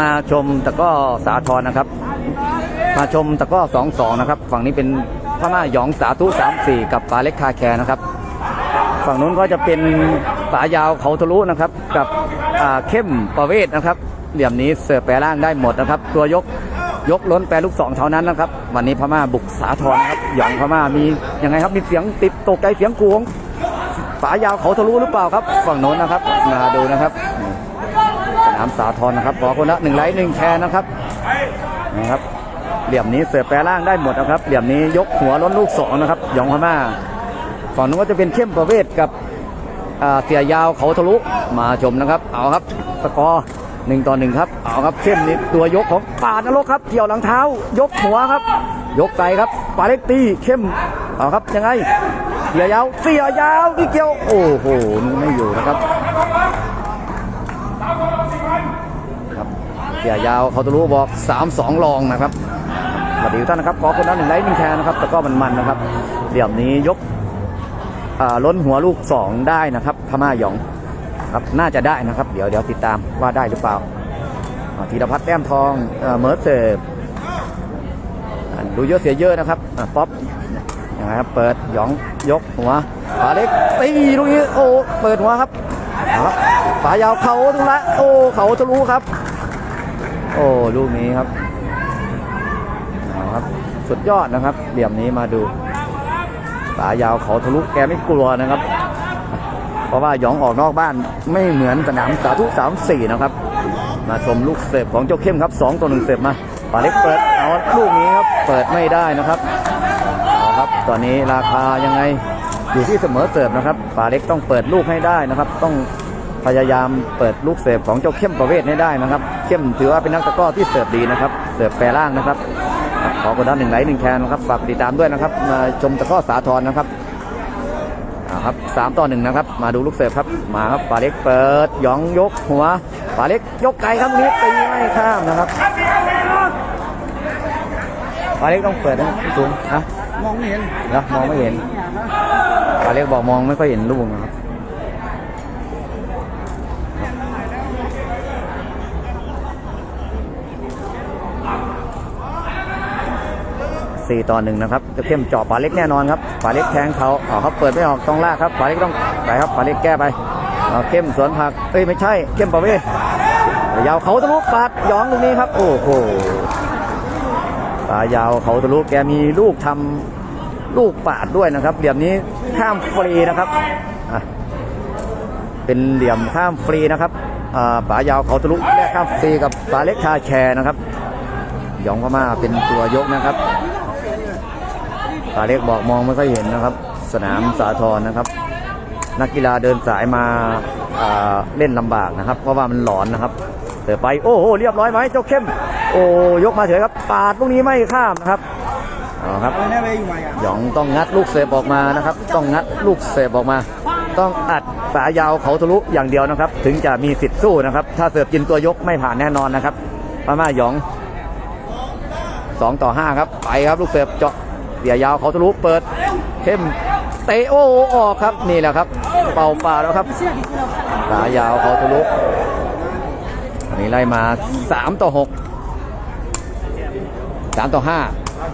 มาชมตะก้อสาทรนะครับ มาชมตะก้อสองสองนะครับ ฝั่งนี้เป็นพม่าหยองสาธุสามสี่กับปลาเล็กคาแคร์นะครับ ฝั่งนู้นก็จะเป็นปลายาวเขาทะลุนะครับ กับเข้มประเวศนะครับ เหลี่ยมนี้เสิร์ฟแปรร่างได้หมดนะครับ ตัวยกยกล้นแปรลูกสองเท่านั้นนะครับ วันนี้พม่าบุกสาทรนะครับหยองพม่ามียังไงครับมีเสียงติดตกใจเสียงกวงปลายาวเขาทะลุหรือเปล่าครับ ฝั่งโน้นนะครับมาดูนะครับามสาทรนะครับขอคนละหนึ่งไลค์หนึ่งแชร์นะครับนะครับ เหลี่ยมนี้เสิร์ฟแปรร่างได้หมดนะครับ เหลี่ยมนี้ยกหัวล้นลูกสองนะครับหยองพม่าฝั่งนู้นก็จะเป็นเข้มประเวศกับเสียยาวเขาทะลุมาชมนะครับ เอาครับสกอร์หนึ่งต่อหนึ่งครับ เอาครับเข้มนี่ตัวยกของป่านรกครับ เกี่ยวหลังเท้า ยกหัวครับ ยกไกลครับปาเล็กตีเข้ม เอาครับยังไงเสียยาวเสียยาวที่เกี่ยว โอ้โหนี่ไม่อยู่นะครับ เสียยาวเขาทะลุบอก 3 2ลองนะครับสวัสดีทุกท่านนะครับ ขอคนละหนึ่งไลค์หนึ่งแชร์นะครับแต่ก็มันๆนะครับ เหลี่ยมนี้ยกล้นหัวลูกสองได้นะครับพม่าหยองครับน่าจะได้นะครับ เดี๋ยวเดี๋ยวติดตามว่าได้หรือเปล่าธีรพัฒน์แต้มทองเอ่อเมิร์เสิร์ฟดูเยอะเสียเยอะนะครับอ่าป๊อปนะครับเปิดหยองยกหัวฝาเล็กตีลูกนี้โอ้เปิดหัวครับเอาครับฝายาวเขาทุละโอ้เขาทะลุครับ โอ้ลูกนี้ครับเอาครับ สุดยอดนะครับ เหลี่ยมนี้มาดูสายาวเขาทะลุแกไม่กลัวนะครับ เพราะว่าหยองออกนอกบ้านไม่เหมือนสนามสาธุสามสี่นะครับ มาชมลูกเสิร์ฟของเจ้าเข้มครับสองตัวหนึ่งเสิร์ฟมาปาเล็กเปิดเอาลูกนี้ครับ เปิดไม่ได้นะครับเอาครับตอนนี้ราคายังไงอยู่ที่เสมอเสิร์ฟนะครับปาเล็กต้องเปิดลูกให้ได้นะครับ ต้อง พยายามเปิดลูกเสิร์ฟของเจ้าเข้มประเวศให้ได้นะครับ เข้มถือว่าเป็นนักตะกร้อที่เสิร์ฟดีนะครับ เสิร์ฟแปรล่างนะครับ ขอกดดันหนึ่งไลค์หนึ่งแคนนะครับ ฝากติดตามด้วยนะครับ มาชมตะกร้อสาทรนะครับอ่าครับสามต่อหนึ่งนะครับ มาดูลูกเสิร์ฟครับ มาครับปาเล็กเปิดหยองยกหัวปาเล็กยกไกลครับตรงนี้ตีไม่ข้ามนะครับปาเล็กต้องเปิดนะพี่สูงนะมองไม่เห็นนะมองไม่เห็นปาเล็กบอกมองไม่ค่อยเห็นลูกนะครับ สี่ต่อหนึ่งนะครับจะเข้มเจาะปาเล็กแน่นอนครับปาเล็กแทงเขาอ๋อเขาเปิดไม่ออกต้องลากครับปาเล็กต้องไปครับปาเล็กแก้ไปเข้มสวนผักเอ้ยไม่ใช่เข้มประเวศยาวเขาทะลุปาดหยองตรงนี้ครับ โอ้โหปลายาวเขาทะลุแกมีลูกทำลูกปาดด้วยนะครับเหลี่ยมนี้ข้ามฟรีนะครับเป็นเหลี่ยมข้ามฟรีนะครับอ่าปลายาวเขาทะลุแลกข้ามฟรีกับปลาเล็กคาแชร์นะครับยองพม่าเป็นตัวยกนะครับ ปาเล็กบอกมองไม่ค่อยเห็นนะครับ สนามสาทรนะครับ นักกีฬาเดินสายมาาเล่นลำบากนะครับ เพราะว่ามันหลอนนะครับเสือไปโอ้โหเรียบร้อยไหมเจ้าเข้ม โอ้ยกมาเฉยครับปาดลูกนี้ไม่ข้ามนะครับเอาครับอะไรแน่ไปอยู่ไหนอะหยองต้องงัดลูกเสพออกมานะครับ ต้องงัดลูกเสพออกมา ต้องอัดสายยาวเขาทะลุอย่างเดียวนะครับ ถึงจะมีสิทธิ์สู้นะครับ ถ้าเสิร์ฟกินตัวยกไม่ผ่านแน่นอนนะครับพม่าหยองสองต่อห้าครับไปครับลูกเสิร์ฟเจาะ เสียยาวเขาทะลุเปิดเข้มเตะโอ้ออกครับนี่แหละครับ เป่าป่าแล้วครับสายาวเขาทะลุอันนี้ไล่มาสามต่อหกสามต่อห้า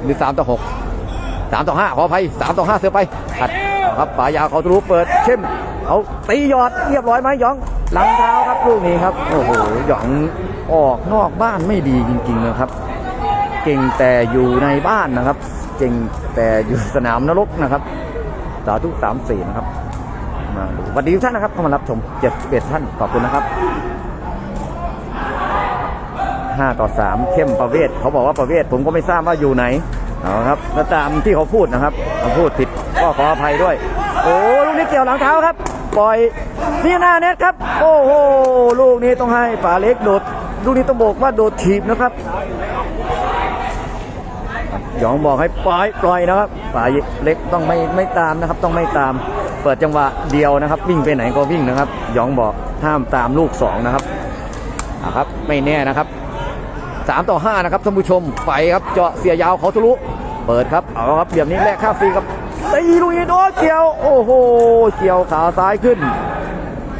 หรือสามต่อหกสามต่อห้าขออภัยสามต่อห้าเสือไปขัดครับป่ายาวเขาทะลุเปิดเข้มเอาตียอดเรียบร้อยไหมยอง หลังเท้าครับลูกนี้ครับ โอ้โหหยองออกนอกบ้านไม่ดีจริงๆนะครับ เก่งแต่อยู่ในบ้านนะครับ เก่งแต่อยู่สนามนรกนะครับ สาธุสามสี่นะครับ มาดูสวัสดีทุกท่านนะครับเข้ามารับชมเจ็ดเอ็ดท่านขอบคุณนะครับห้าต่อสามเข้มประเวศเขาบอกว่าประเวศผมก็ไม่ทราบว่าอยู่ไหนเอาครับแล้วตามที่เขาพูดนะครับเขาพูดผิดก็ขออภัยด้วย โอ้ลูกนี้เกี่ยวหลังเท้าครับ ปล่อยนี่หน้าเน็ตครับ โอ้โหลูกนี้ต้องให้ป่าเล็กโดดลูกนี้ต้องบอกว่าโดดถีบนะครับ หยองบอกให้ปล่อยปล่อยนะครับป่าเล็กต้องไม่ไม่ตามนะครับ ต้องไม่ตาม เปิดจังหวะเดียวนะครับ วิ่งไปไหนก็วิ่งนะครับ หยองบอกห้ามตามลูกสองนะครับอะครับ ไม่แน่นะครับสามต่อห้านะครับท่านผู้ชมไปครับเจาะเสียยาวเขาทะลุเปิดครับเอาครับเหลี่ยมนี้แลกค่าฟรีครับตีลูกนี้โดนเกี่ยวโอ้โหเกี่ยวขาซ้ายขึ้น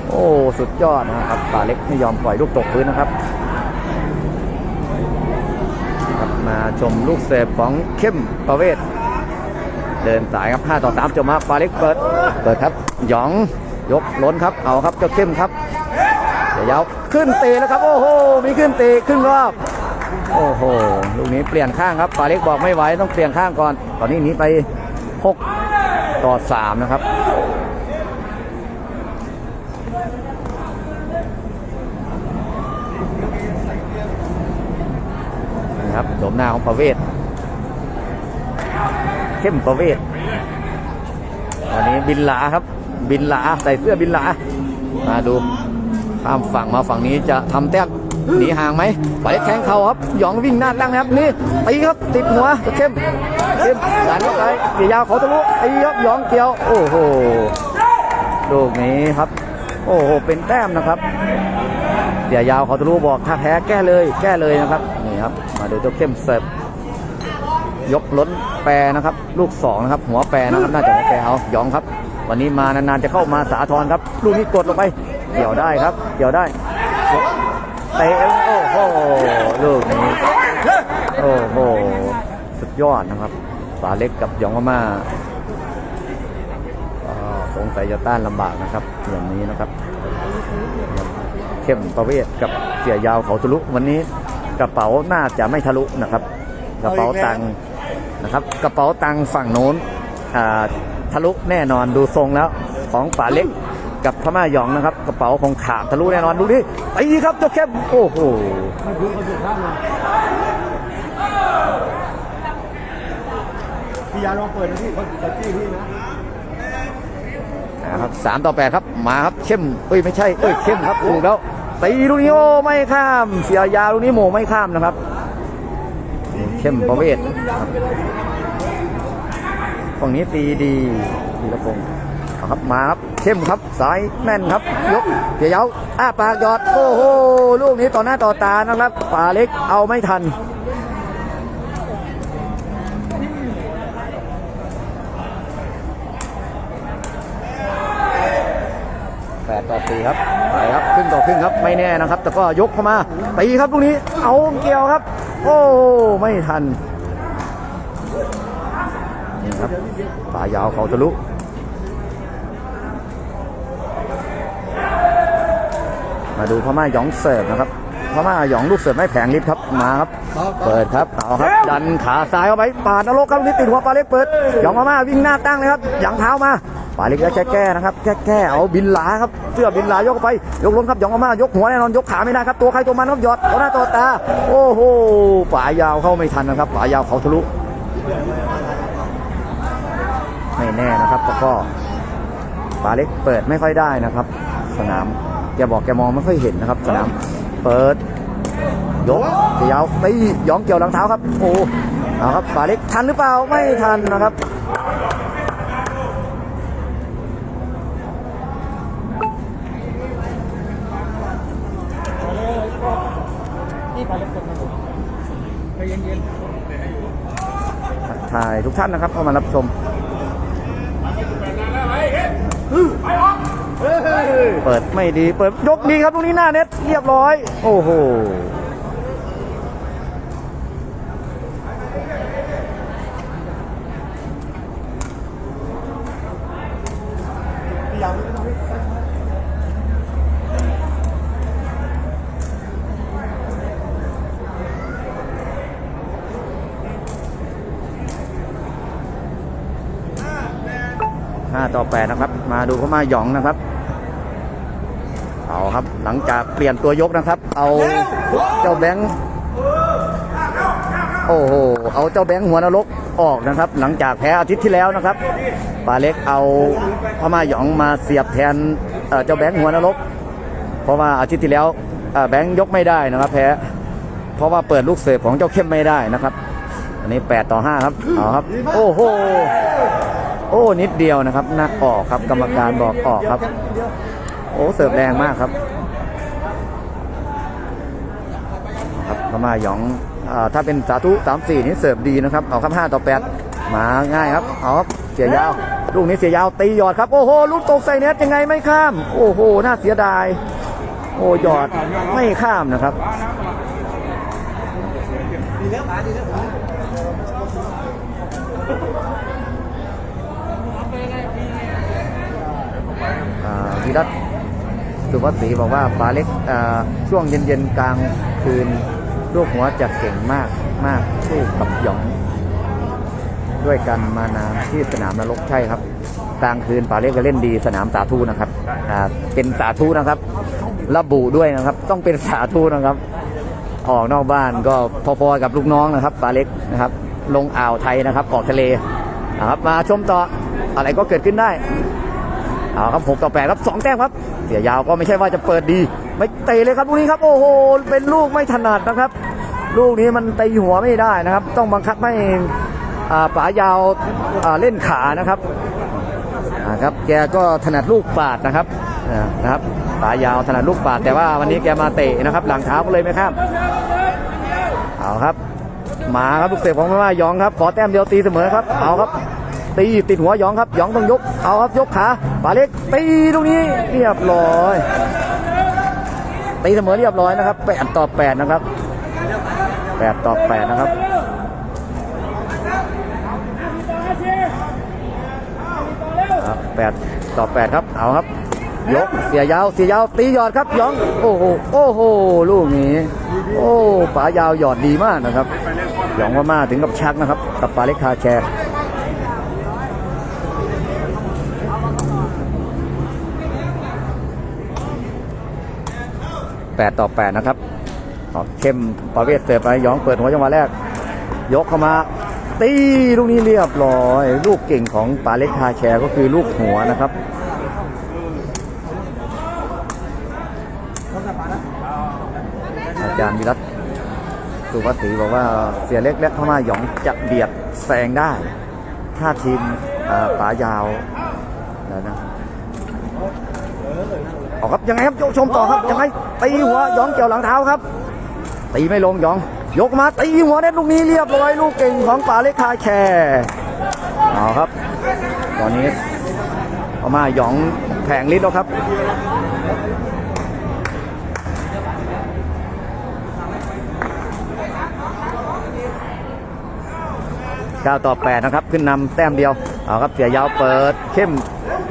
โอ้สุดยอดนะครับป่าเล็กไม่ยอมปล่อยลูกตกพื้นนะครับ มาชมลูกเสิร์ฟของเข้มประเวศ เดินสายครับ 5 ต่อ 3จบมาปาเล็กเปิด เปิดครับ หยอง ยกล้นครับ เอาครับ เจ้าเข้มครับ เดี๋ยวยาวขึ้นเตะแล้วครับ โอ้โห มีขึ้นเตะขึ้นรอบ โอ้โห ลูกนี้เปลี่ยนข้างครับปาเล็กบอกไม่ไหวต้องเปลี่ยนข้างก่อน ตอนนี้หนีไป 6 ต่อ 3 นะครับ นี่ครับ โฉมหน้าของประเวศเข้มประเวศวันนี้บินหลาครับ บินหลาใส่เสื้อบินหลามาดูข้ามฝั่งมาฝั่งนี้จะทำแต้มหนีห่างไหมไปแข้งเขาครับหยองวิ่งหน้าตั้งนะครับนี่ตีครับติดหัวเข้มเข้มดันเข้าไปเกี่ยวยาวเขาทะลุตีครับหยองเกี่ยวโอ้โหลูกนี้ครับ โอ้โหเป็นแต้มนะครับ เสียยาวเขาทะลุบอกถ้าแพ้แก้เลยแก้เลยนะครับนี่ครับมาดูเจ้าเข้มเสิร์ฟยกล้นแปรนะครับ ลูกสองนะครับหัวแปรนะครับน่าจะหัวแปรเอาหยองครับ วันนี้มานานๆจะเข้ามาสาทรครับ ลูกนี้กดลงไปเกี่ยวได้ครับ เกี่ยวได้เตะโอ้โหลูกนี้โอ้โหสุดยอดนะครับฝาเล็กกับหยองมากสงสัยจะต้านลำบากนะครับอย่างนี้นะครับ เข้มประเวศกับเสียยาวเขาทะลุวันนี้กระเป๋าน่าจะไม่ทะลุนะครับ กระเป๋าตังค์นะครับ กระเป๋าตังค์ฝั่งโน้นอ่าทะลุแน่นอนดูทรงแล้วของป๋าเล็กกับพม่าหยองนะครับ กระเป๋าคงขาดทะลุแน่นอนดูดิตีครับเจ้าเข้มโอ้โหพี่ยาลองเปิดนะพี่เขาจะจี้พี่นะนะครับสามต่อแปดครับมาครับเข้มเอ้ยไม่ใช่เอ้ยเข้มครับถูกแล้ว ตีลูกนี้โอ้ไม่ข้าม เสียยาวลูกนี้โมไม่ข้ามนะครับ เข้มประเวศฝั่งนี้ตีดีดีละพงครับมาครับเข้มครับสายแน่นครับ ยกเสียยาวอ้าปากหยอดโอ้โหลูกนี้ต่อหน้าต่อตานะครับป่าเล็กเอาไม่ทันแปดต่อสี่ครับไรับครึ่งต่อครึ่งครับไม่แน่นะครับ แต่ก็ยกเข้ามาตีครับลูกนี้เอาเกี่ยวครับ โอ้ไม่ทันนี่ครับปลายาวเขาทะลุมาดูพม่าหยองเสิร์ฟนะครับพม่าหยองลูกเสิร์ฟไม่แผงลิฟต์ครับมาครับ เปิดครับเอาครับ ดันขาซ้ายเข้าไปปาดนรกครับลูกนี้ติดหัวปลาเล็กเปิดหยองพม่าวิ่งหน้าตั้งเลยครับหยังเท้ามา ปลาเล็กแล้วแก้แก้นะครับแก้แก้เอาบินหลาครับเสื้อบินหลายกไป ยกลงครับยองพม่ายกหัวแน่นอนยกขาไม่ได้ครับตัวใครตัวมันครับหยอดเอาหน้าต่อตาโอ้โหปลายาวเข้าไม่ทันนะครับปลายาวเขาทะลุไม่แน่นะครับแล้วก็ปลาเล็กเปิดไม่ค่อยได้นะครับ สนามแกบอกแกมองไม่ค่อยเห็นนะครับ สนามเปิดยกยาวตีย้องเกี่ยวหลังเท้าครับโอ้เอาครับฝาเล็กทันหรือเปล่าไม่ทันนะครับ นี่ปลาเล็กคนนะผมใจเย็น ทุกท่านนะครับเข้ามารับชม เปิดไม่ดีเปิดยกดีครับตรงนี้หน้าเน็ตเรียบร้อย โอ้โห ๆพี่ยาไม่ต้องพี่ 5 ต่อ8นะครับ มาดูเขามาหยองนะครับ เอาครับ หลังจากเปลี่ยนตัวยกนะครับ เอาเจ้าแบงค์โอ้โห เอาเจ้าแบงค์หัวนรกออกนะครับ หลังจากแพ้อาทิตย์ที่แล้วนะครับปาเล็กเอาพม่าหยองมาเสียบแทนเจ้าแบงค์หัวนรก เพราะว่าอาทิตย์ที่แล้วแบงค์ยกไม่ได้นะครับ แพ้ เพราะว่าเปิดลูกเสิร์ฟของเจ้าเข้มไม่ได้นะครับ อันนี้ 8 ต่อ 5 ครับ เอาครับ โอ้โห โอ้นิดเดียวนะครับนักออกครับ กรรมการบอกออกครับ โอ้เสิร์ฟแรงมากครับ ครับพม่าหยองอาถ้าเป็นสาธุสามสี่นี่เสิร์ฟดีนะครับเอาครับห้าต่อแปดมาง่ายครับเอาครับเสียยาว ลูกนี้เสียยาวตีหยอดครับ โอ้โหลูกตกใส่เน็ตยังไงไม่ข้าม โอ้โหน่าเสียดาย โอ้หยอดไม่ข้ามนะครับ ศิรัตสุวัสศรีบอกว่าปลาเล็กช่วงเย็นๆกลางคืนลูกหัวจะเก่งมากมากสู้กับหยอง ด้วยกันมานานที่สนามนรกใช่ครับกลางคืนปลาเล็กก็เล่นดีสนามสาธุนะครับเป็นสาธุนะครับ ระบุด้วยนะครับ ต้องเป็นสาธุนะครับ ออกนอกบ้านก็พอๆกับลูกน้องนะครับปลาเล็กนะครับ ลงอ่าวไทยนะครับออกทะเลนะครับมาชมต่ออะไรก็เกิดขึ้นได้ เอาครับหกต่อแปดครับสองแต้มครับ เสียยาวก็ไม่ใช่ว่าจะเปิดดี ไม่เตะเลยครับลูกนี้ครับ โอ้โห เป็นลูกไม่ถนัดนะครับ ลูกนี้มันตีหัวไม่ได้นะครับ ต้องบังคับให้ป๋ายาวาเล่นขานะครับอ่าครับ แกก็ถนัดลูกปาดนะครับนะครับป๋ายาวถนัดลูกปาด แต่ว่าวันนี้แกมาเตะนะครับ หลังเท้าก็เลยไม่ข้ามเอาครับ มาครับลูกเตะของแม่ว่ายองครับ ขอแต้มเดียวตีเสมอครับ เอาครับ ตีติดหัวหยองครับหยองต้องยกเอาครับยกขาปาเล็กตีตรงนี้เรียบร้อยตีเสมอเรียบร้อยนะครับแปดต่อแปดนะครับแปดต่อแปดนะครับแปดต่อแปดครับเอาครับยกเสียยาวเสียยาวตีหยอดครับยองโอ้โหโอ้โหลูกนี้ โอ้ป๋ายาวหยอดดีมากนะครับยองว่ามาถึงกับชักนะครับ กับปาเล็กคาแชร์ 8 ต่อ 8 นะครับเข้มประเวศเสิร์ฟไปหยองเปิดหัวจังหวะแรก ยกเข้ามา ตีลูกนี้เรียบร้อย ลูกเก่งของปาเล็กคาแชร์ก็คือลูกหัวนะครับอาจารย์วิรัตสุวัสีบอกว่าเสียเล็กและพม่าหยองจะเบียดแซงได้ ถ้าทีมเอ่อป๋ายาวนะนะ เอาครับยังไงครับโยกชมต่อครับยังไงตีหัวหยองเกี่ยวหลังเท้าครับ ตีไม่ลงหยอง ยกมาตีหัวเน็ตลูกนี้เรียบร้อยลูกเก่งของป่าเล็กคาแคร์เอาครับ ตอนนี้เอามาหยองแผงลิ้นแล้วครับ9ต่อ8นะครับ ขึ้นนำแต้มเดียว เอาครับเสียยาวเปิดเข้ม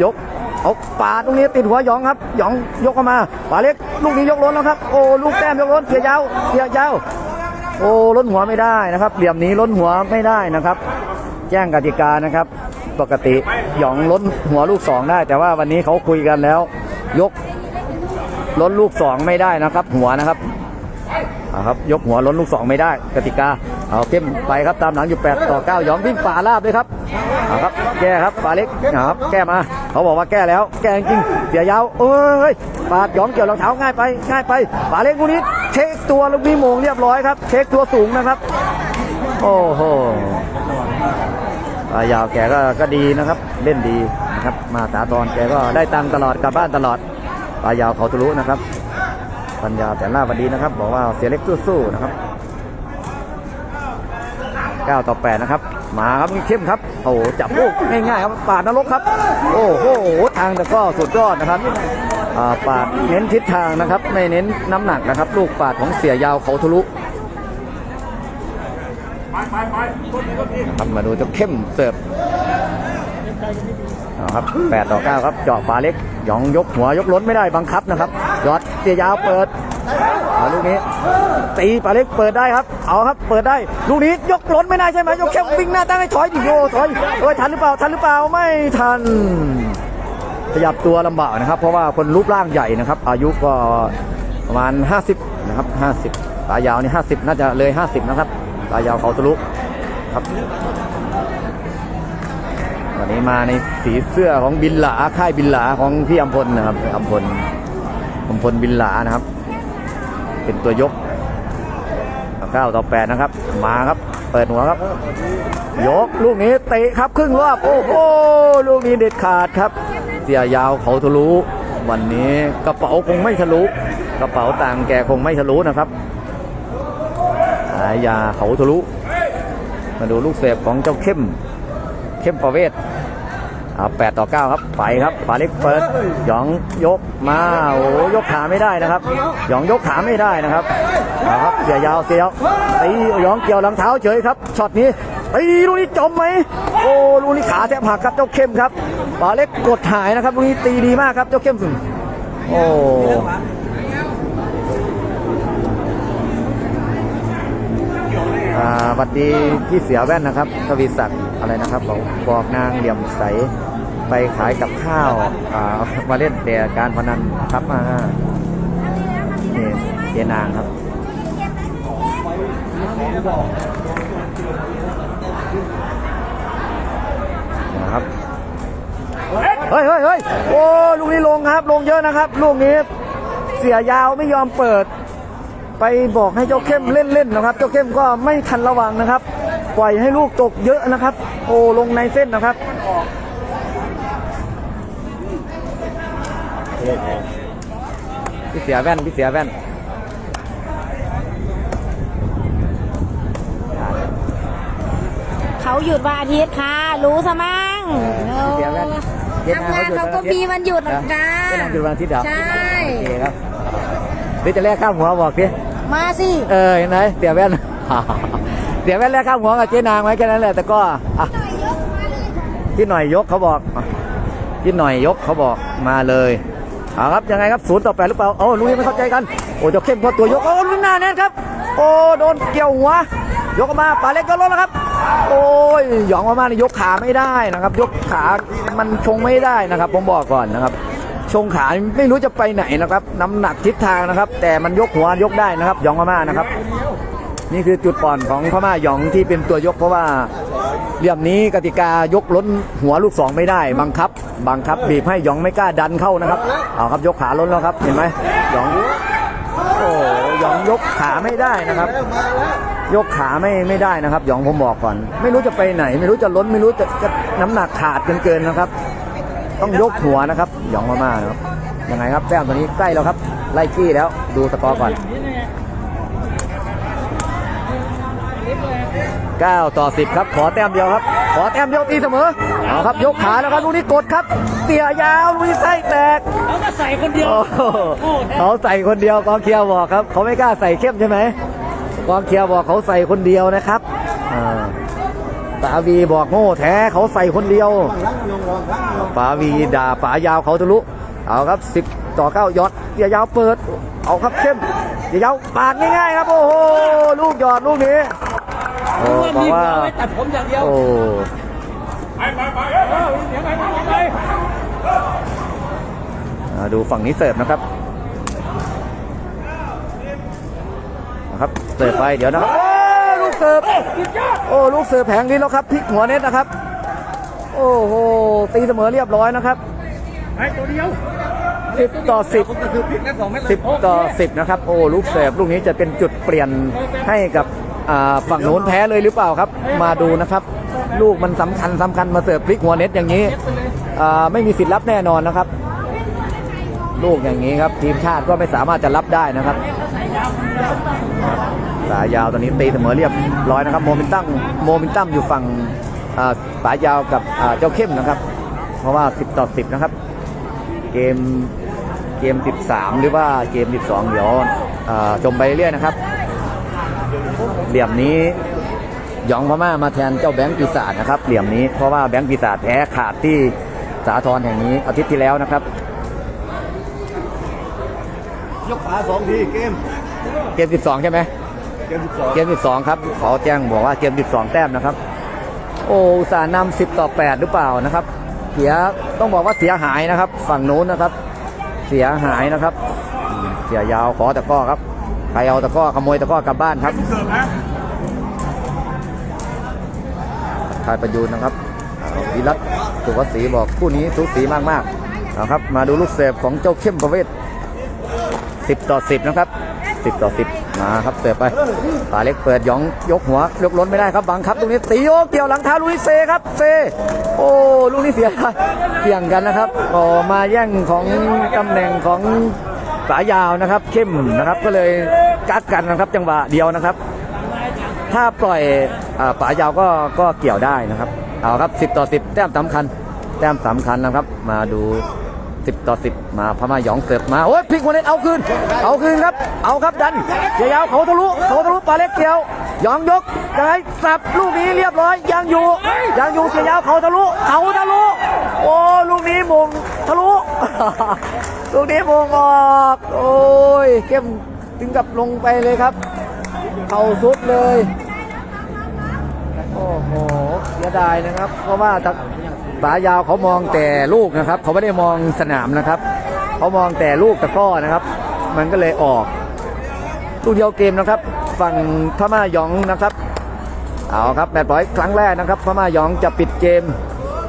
ยก เอาปาดตรงนี้ติดหัวหยองครับหยองยกเข้ามาปาเล็กลูกนี้ยกล้นแล้วครับ โอ้ลูกแต้มยกล้นเสียยาวเสียยาวโอ้ล้นหัวไม่ได้นะครับ เหลี่ยมนี้ล้นหัวไม่ได้นะครับ แจ้งกติกานะครับ ปกติหยองล้นหัวลูกสองได้ แต่ว่าวันนี้เขาคุยกันแล้ว ยกล้นลูกสองไม่ได้นะครับ หัวนะครับครับยกหัวล้นลูกสองไม่ได้ กติกา เอาเข้มไปครับตามหลังอยู่8ต่อ9ยอมวิ่งป่าลาบเลยครับเอาครับแก้ครับปาเล็กเอาครับแก้มา เขาบอกว่าแก้แล้ว แก้จริงเสียยาวเอ้ยปาดยอมเกี่ยวรองเท้าง่ายไปง่ายไปปาเล็กลูกนี้เช็คตัวลูกนี้โมงเรียบร้อยครับ เช็คตัวสูงนะครับ โอ้โหปายาวแกก็ก็ดีนะครับ เล่นดีนะครับ มาสาตอนแกก็ได้ตังตลอดกลับบ้านตลอดปายาวเขาทะลุนะครับ ปัญญาแต่ล่าวันดีนะครับ บอกว่าเสียเล็กสู้ๆนะครับ 9 ต่อ 8 นะครับ มาครับเข้มครับ โอ้โหจับลูกง่ายๆครับปาดนรกครับ โอ้โหทางแต่ก็สุดยอดนะครับอ่าปาดเน้นทิศทางนะครับไม่เน้นน้ำหนักนะครับ ลูกปาดของเสียยาวเขาทะลุครับมาดูจ้าเข้มเสิร์ฟครับ8ต่อ9ครับเจาะฝาเล็กยองยกหัวยกล้นไม่ได้บังคับนะครับยอดเสียยาวเปิด เอาลูกนี้ตีฝาเล็กเปิดได้ครับ เอาครับ เปิดได้ ลูกนี้ยกล้นไม่ได้ใช่ไหมยกแค่วิ่งหน้าตั้งให้ถอยดิโยถอยเอ้ยทันหรือเปล่าทันหรือเปล่าไม่ทันขยับตัวลำบากนะครับ เพราะว่าคนรูปร่างใหญ่นะครับ อายุก็ประมาณ 50 นะครับ 50 ตายาวนี่50 น่าจะเลย 50 นะครับ ตายาวเขาทะลุครับวันนี้มาในสีเสื้อของบินหลาค่ายบินหลาของพี่อำพลนะครับอำพลอำพลบินหลานะครับ เป็นตัวยกเก้าต่อแปดนะครับ มาครับ เปิดหัวครับ ยกลูกนี้เตะครับครึ่งรอบ โอ้โห ลูกนี้เด็ดขาดครับ เสียยาวเขาทะลุ วันนี้กระเป๋าคงไม่ทะลุ กระเป๋าต่างแกคงไม่ทะลุนะครับสายยาเขาทะลุ มาดูลูกเสพของเจ้าเข้ม เข้มประเวศ อ่าแปดต่อเก้าครับไปครับฝาเล็กเปิดหยองยกมาโอ้ยกขาไม่ได้นะครับหยองยกขาไม่ได้นะครับเอาครับเสียยาวเสียยาวตีหยองเกี่ยวหลังเท้าเฉยครับช็อตนี้ตีลูกนี้จมไหมโอ้ลูกนี้ขาแทบหักครับเจ้าเข้มครับฝาเล็กกดหายนะครับลูกนี้ตีดีมากครับเจ้าเข้มโอ้อ่าบัดดีพี่เสียแว่นนะครับทวีศักดิ์อะไรนะครับบอกบอกนางเหลี่ยมใส ไปขายกับข้าวมาเล่นแต่การพนันครับมานี่เจนางครับนะครับเฮ้ยเฮ้ยเฮ้ยโอ้ลูกนี้ลงครับ ลงเยอะนะครับ ลูกนี้เสียยาวไม่ยอมเปิด ไปบอกให้เจ้าเข้มเล่นๆนะครับ เจ้าเข้มก็ไม่ทันระวังนะครับ ปล่อยให้ลูกตกเยอะนะครับ โอ้ลงในเส้นนะครับ พี่เสียแว่นพี่เสียแว่นเขาหยุดวันอาทิตย์ค่ะ รู้ซะมั่งพี่เสียแว่นทำงานเขาก็มีวันหยุดเหมือนกันเจ๊นางหยุดวันอาทิตย์เหรอใช่โอเคครับพี่จะแลกข้ามหัวบอกดิมาสิเออเห็นไหมเสียแว่นเสียแว่นแลกข้ามหัวกับเจ๊นางไว้แค่นั้นแหละแต่ก็อะพี่หน่อยยกเขาบอกอะพี่หน่อยยกเขาบอกมาเลย เอาครับยังไงครับศูนย์ต่อแปดหรือเปล่าโอ้ลุยไม่เข้าใจกันโอ้จะเข้มพอตัวยกโอ้ลุยหน้าแน่นครับ โอ้โดนเกี่ยวหัวยกออกมาปาเล็กก็ลดแล้วครับ โอ้ยหยองออกมานี่ยกขาไม่ได้นะครับ ยกขามันชงไม่ได้นะครับผมบอกก่อนนะครับ ชงขาไม่รู้จะไปไหนนะครับน้ำหนักทิศทางนะครับ แต่มันยกหัวยกได้นะครับหยองมาม่านะครับ นี่คือจุดอ่อนของพม่าหยองที่เป็นตัวยกเพราะว่าเหลี่ยมนี้กติกายกล้นหัวลูกสองไม่ได้บังคับ บังคับบีบให้หยองไม่กล้าดันเข้านะครับเอาครับยกขาล้นแล้วครับเห็นไหมหยองโอ้หยองยกขาไม่ได้นะครับ ยกขาไม่ไม่ได้นะครับหยองผมบอกก่อน ไม่รู้จะไปไหน ไม่รู้จะล้นไม่รู้จะจะน้ำหนักขาดเกินเกินนะครับ ต้องยกหัวนะครับหยองมาม่านะครับยังไงครับแต้มตัวนี้ใกล้แล้วครับ ไล่ขี้แล้วดูสกอร์ก่อน 9 ต่อ 10 ครับ ขอแต้มเดียวครับ ขอแต้มเดียวตีเสมอ เอาครับยกขาแล้วครับลูกนี้กดครับเตี่ยยาวลูกนี้ไส้แตกเขาจะใส่คนเดียวโอ้โหเขาใส่คนเดียวกองเคียวบอกครับ เขาไม่กล้าใส่เข้มใช่ไหมกองเคียวบอกเขาใส่คนเดียวนะครับอ่าปาวีบอกโง่แท้เขาใส่คนเดียวปาวีด่าป๋ายาวเขาทะลุเอาครับ 10 ต่อ 9ยอดเตี่ยยาวเปิด เอาครับเข้มเตี่ยยาวปาดง่ายๆครับโอ้โหลูกหยอดลูกนี้ โอ้ว่าบอมีกว่าเอาไว้ตัดผมอย่างเดียวโอ้ไปไปไปเออเดี๋ยวไปไปไปอ่าดูฝั่งนี้เสิร์ฟนะครับนะครับเสิร์ฟไปเดี๋ยวนะครับโอ้ลูกเสิร์ฟโอ้ลูกเสิร์ฟแผงนี้แล้วครับพลิกหัวเน็ตนะครับ โอ้โหตีเสมอเรียบร้อยนะครับไปตัวเดียว10ต่อ10ก็คือผิดแค่สองเม็ดเลย10ต่อ10นะครับ โอ้ลูกเสิร์ฟลูกนี้จะเป็นจุดเปลี่ยนให้กับอ่า ฝั่งโน้นแพ้เลยหรือเปล่าครับ มาดูนะครับ ลูกมันสำคัญสำคัญมาเสิร์ฟพลิกหัวเน็ตอย่างนี้ไม่มีสิทธิ์รับแน่นอนนะครับ ลูกอย่างนี้ครับ ทีมชาติก็ไม่สามารถจะรับได้นะครับสายยาวตอนนี้ตีเสมอเรียบร้อยนะครับ โมเมนตัมโมเมนตัมอยู่ฝั่งสายยาวกับเจ้าเข้มนะครับ เพราะว่า 10 ต่อ 10 นะครับ เกมเกม 13 หรือว่าเกม 12 เดี๋ยวอ่าชมไปเรื่อยนะครับ เหลี่ยมนี้หยองพม่ามาแทนเจ้าแบงค์ปีศาจนะครับเหลี่ยมนี้เพราะว่าแบงค์ปีศาจแพ้ขาดที่สาทรแห่งนี้อาทิตย์ที่แล้วนะครับ ยกขาสองทีเกม เกม 12 ใช่ไหมเกมสิบสองเกม 12 ครับ ขอแจ้งบอกว่าเกม 12 แต้มนะครับ โอ้อุตสาห์นำ10 ต่อ 8 หรือเปล่านะครับ เสียต้องบอกว่าเสียหายนะครับ ฝั่งนู้นนะครับ เสียหายนะครับอืมเสียยาวขอตะกร้อครับ ใครเอาตะกร้อขโมยตะกร้อกลับบ้านครับเสิร์ฟนะทายประยูนนะครับอ่าวิรัตสุวศรีบอกคู่นี้สูสีมากๆเอาครับ มาดูลูกเสิร์ฟของเจ้าเข้มประเวศ10 ต่อ 10 นะครับ 10 ต่อ 10 มาครับเสิร์ฟไปปาเล็กเปิดหยองยกหัวยกล้นไม่ได้ครับบังคับตรงนี้ตีโอเกี่ยวหลังเท้าลุยเซครับเซ โอ้ลูกนี้เสียเสี่ยงกันนะครับก็มาแย่งของตำแหน่งของ สายยาวนะครับ เข้มนะครับก็เลยกัดกันนะครับ จังหวะเดียวนะครับ ถ้าปล่อยอาป่ายาวก็ก็เกี่ยวได้นะครับเอาครับ 10 ต่อ 10 แต้มสำคัญ แต้มสำคัญนะครับ มาดู 10 ต่อ 10 มาพม่าหยองเสิร์ฟมาโอ้ยพลิกวันเน็ตเอาคืน เอาคืนครับ เอาครับดันเสียยาวเขาทะลุเขาทะลุปลาเล็กเกี่ยวหยองยกยังไงสับลูกนี้เรียบร้อย ยังอยู่ ยังอยู่เสียยาวเขาทะลุเขาทะลุโอ้ลูกนี้มงทะลุ ลูกนี้มงออก โอ้ย เข้มถึงกับลงไปเลยครับ เข่าสุดเลย โอ้โหเสียดายนะครับ เพราะว่าตะสายยาวเขามองแต่ลูกนะครับ เขาไม่ได้มองสนามนะครับ เขามองแต่ลูกตะกร้อนะครับ มันก็เลยออกลูกเดียวเกมนะครับฝั่งพม่าหยองนะครับ เอาครับแมตช์บอยครั้งแรกนะครับพม่าหยองจะปิดเกม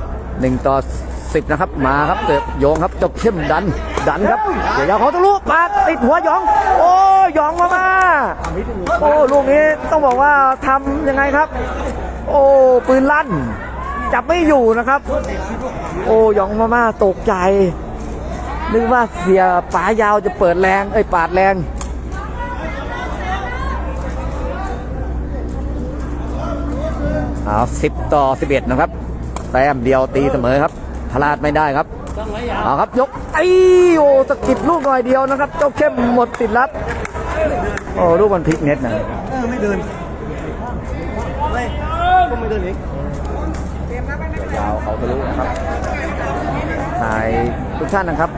1ต่อ10นะครับมาครับเติบโยงครับจบเข้มดัน ดันครับเดี๋ยวยาวเขาทะลุปาดติดหัวหยอง โอ้หยองมามาโอ้ลูกนี้ต้องบอกว่าทำยังไงครับ โอ้ปืนลั่น จับไม่อยู่นะครับ โอ้หยองมามาตกใจ นึกว่าเสียป๋ายาวจะเปิดแรงเอ้ยปาดแรงเอา10ต่อ11นะครับแต้มเดียวตีเสมอครับพลาดไม่ได้ครับ เอาครับยกไอ้โอ้สะกิดลูกหน่อยเดียวนะครับ เจ้าเข้มหมดติดรับโอ้ลูกมันพลิกเน็ตนะเออไม่เดินไม่ก็ไม่เดินอีกยาวเขาทะลุนะครับถ่ายทุกท่านนะครับ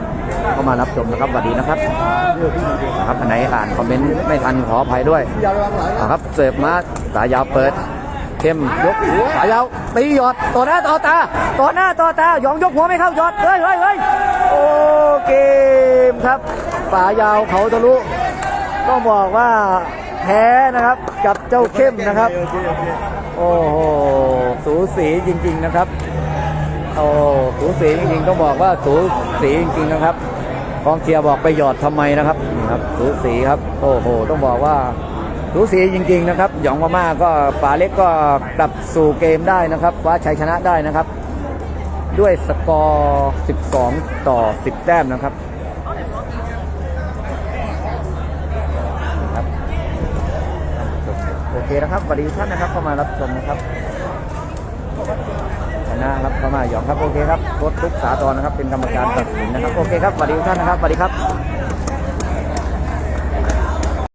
เข้ามารับชมนะครับสวัสดีนะครับนะครับอันไหนอ่านคอมเมนต์ไม่ทันขออภัยด้วยยาววางหลังเอาครับเสิร์ฟมาสายยาวเปิด เข้มยกสายยาวตีหยอดต่อหน้าต่อตาต่อหน้าต่อตาหยองยกหัวไม่เข้าหยอดเฮ้ยเฮ้ยเฮ้ยโอเกมครับสายยาวเขาทะลุต้องบอกว่าแพ้นะครับกับเจ้าเข้มนะครับ โอ้โหสูสีจริง ๆนะครับโอ้สูสีจริงๆต้องบอกว่าสูสีจริงๆนะครับกองเชียร์บอกไปหยอดทำไมนะครับนี่ครับสูสีครับโอ้โหต้องบอกว่า สูสีจริง ๆ นะครับ หยองมาม่าก็ป๋าเล็กก็กลับสู่เกมได้นะครับคว้าชัยชนะได้นะครับ ด้วยสกอร์ 12 ต่อ 10 แต้มนะครับโอเคนะครับสวัสดีท่านนะครับเข้ามารับชมนะครับชนะครับเข้ามาหยองครับโอเคครับโค้ชทุกสาตอนนะครับเป็นกรรมการตัดสินนะครับโอเคครับสวัสดีท่านนะครับสวัสดีครับ